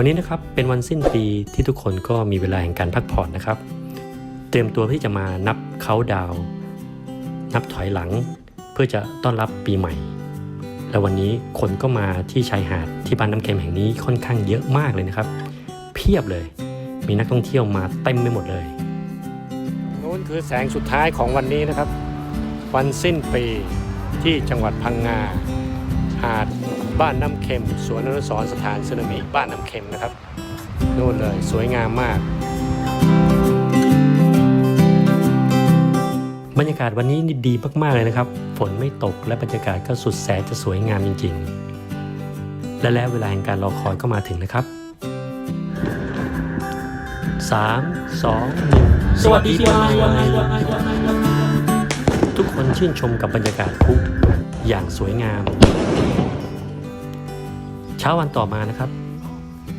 วันนี้นะครับเป็นวันสิ้นปีที่ทุกคนก็มีเวลาแห่งการพักผ่อนนะครับ เตรียมตัวที่จะมานับเขาดาว นับถอยหลัง เพื่อจะต้อนรับปีใหม่ และวันนี้คนก็มาที่ชายหาดที่บ้านน้ำเค็มแห่งนี้ค่อนข้างเยอะมากเลยนะครับ เพียบเลย มีนักท่องเที่ยวมาเต็มไปหมดเลยนู้นคือแสงสุดท้ายของวันนี้นะครับ วันสิ้นปีที่จังหวัดพังงาหาด บ้านน้ำเค็ม สวนอนุสรสถานสึนามิบ้านน้ำเค็มนะครับนู่นเลยสวยงามมาก บรรยากาศวันนี้ดีมาก ๆ เลยนะครับ ฝนไม่ตกและบรรยากาศก็สุดแสนจะสวยงามจริง ๆ และแล้วเวลาแห่งการรอคอยก็มาถึงนะครับ 3 2 1 สวัสดีครับทุกคนชื่นชมกับบรรยากาศคุกอย่างสวยงาม เช้าวันต่อมานะครับ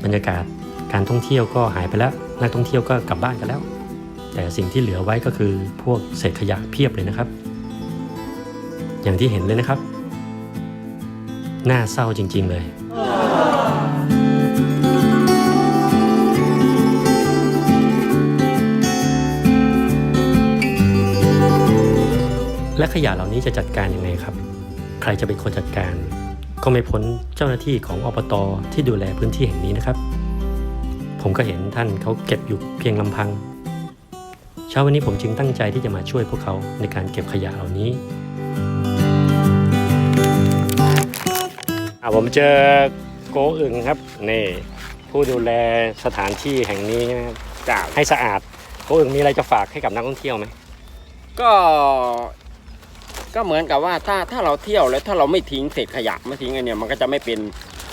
บรรยากาศการท่องเที่ยวก็หายไปแล้ว นักท่องเที่ยวก็กลับบ้านกันแล้ว แต่สิ่งที่เหลือไว้ก็คือพวกเศษขยะเพียบเลยนะครับ อย่างที่เห็นเลยนะครับ น่าเศร้าจริง ๆ เลยและขยะเหล่านี้จะจัดการยังไงครับ ใครจะเป็นคนจัดการ ก็ไม่พ้นเจ้าหน้าที่ของอบตที่ดูแลพื้นที่แห่งนี้นะครับ ผมก็เห็นท่านเขาเก็บอยู่เพียงลำพัง เช้าวันนี้ผมจึงตั้งใจที่จะมาช่วยพวกเขาในการเก็บขยะเหล่านี้ผมเจอโกอึ่งครับนี่ผู้ดูแลสถานที่แห่งนี้นะครับจากให้สะอาดโกอึ่งมีอะไรจะฝากให้กับนักท่องเที่ยวไหมก็ ก็เหมือนกับว่าถ้าถ้าเราเที่ยวแล้วถ้าเราไม่ทิ้งเศษขยะไม่ทิ้งไอเนี่ยมันก็จะไม่เป็น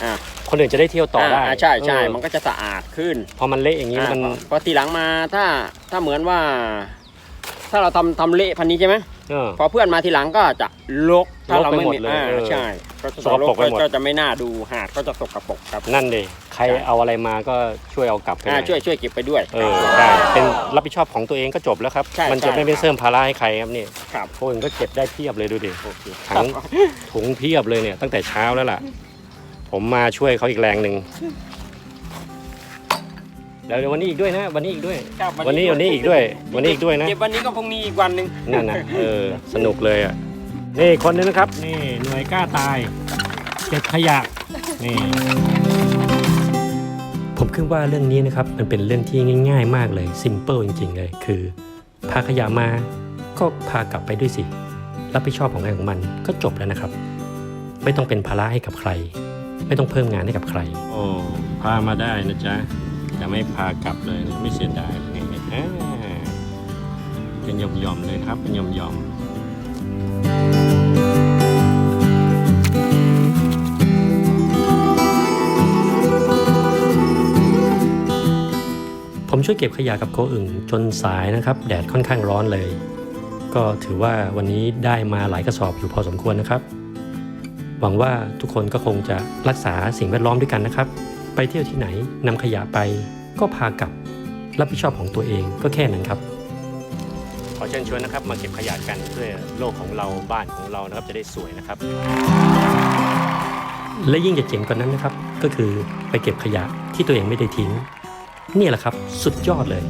อ่าคนอื่นจะได้เที่ยวต่อได้าใช่ใช่เออมันก็จะสะอาดขึ้น พอมันเละอย่างนี้อ่ามันพอพอทีหลังมาถ้าถ้าเหมือนว่า ถ้าเราทำทำเละพันนี้ใช่ไหมเออพอเพื่อนมาทีหลังก็จะลกถ้าเราไม่รกไปหมดมีเลยอ่าเออใช่ก็จะสกปรกไปหมดก็จะไม่น่าดูหาดก็จะสกปรกครับนั่นดิ ใครใช่เอาอะไรมาก็ช่วยเอากลับไปหอ่าน่อยช่วยช่วยเก็บไปด้วย เออใช่เป็นรับผิดชอบของตัวเองก็จบแล้วครับ ใช่มันจะใช่ ไม่ไปครับเพิ่มภาระให้ใครครับนี่ครับพวกอื่นก็เก็บได้เพียบเลยดูดิโอเคถังถุงเพียบเลยเนี่ยตั้งแต่เช้าแล้วล่ะ ผมมาช่วยเขาอีกแรงหนึ่งแล้วเดี๋ยววันนี้อีกด้วยนะ วันนี้อีกด้วย ครับวันนี้วันนี้อีกด้วย วันนี้อีกด้วยนะ เก็บวันนี้ก็พรุ่งนี้อีกวันหนึ่งนั่นนะเออ สนุกเลยอะ นี่คนนึงนะครับ นี่หน่วยกล้าตาย เก็บขยะ นี่ ผมคิดว่าเรื่องนี้นะครับมันเป็นเรื่องที่ง่าย ๆ มากเลยซิมเ l ิลจริง ๆ เลย คือ พาขยะมาก็พากลับไปด้วยสิ รับผิดชอบของใครของมันก็จบแล้วนะครับ ไม่ต้องเป็นภาระให้กับใคร ไม่ต้องเพิ่มงานให้กับใคร โอ้พามาได้นะจ๊ะจะไม่พากลับเลยไม่เสียดายเลยอ่าเป็นยอมๆเลยครับเป็นยอมๆ ผมช่วยเก็บขยะกับโกอึ่งจนสายนะครับ แดดค่อนข้างร้อนเลย ก็ถือว่าวันนี้ได้มาหลายกระสอบอยู่พอสมควรนะครับ หวังว่าทุกคนก็คงจะรักษาสิ่งแวดล้อมด้วยกันนะครับ ไปเที่ยวที่ไหนนำขยะไปก็พากลับรับผิดชอบของตัวเองก็แค่นั้นครับ ขอเชิญชวนนะครับ มาเก็บขยะกันเพื่อโลกของเราบ้านของเรานะครับจะได้สวยนะครับ และยิ่งจะเจ๋งกว่านั้นนะครับ ก็คือไปเก็บขยะที่ตัวเองไม่ได้ทิ้ง นี่แหละครับ สุดยอดเลย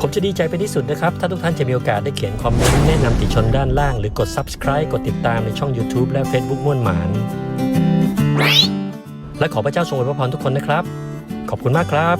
ผมจะดีใจเป็นที่สุดนะครับ ถ้าทุกท่านจะมีโอกาสได้เขียนคอมเมนต์แนะนำติชนด้านล่าง หรือกด subscribe กดติดตามในช่อง YouTube และ Facebook ม่วนหมาน และขอพระเจ้าทรงอวยพรทุกคนนะครับ ขอบคุณมากครับ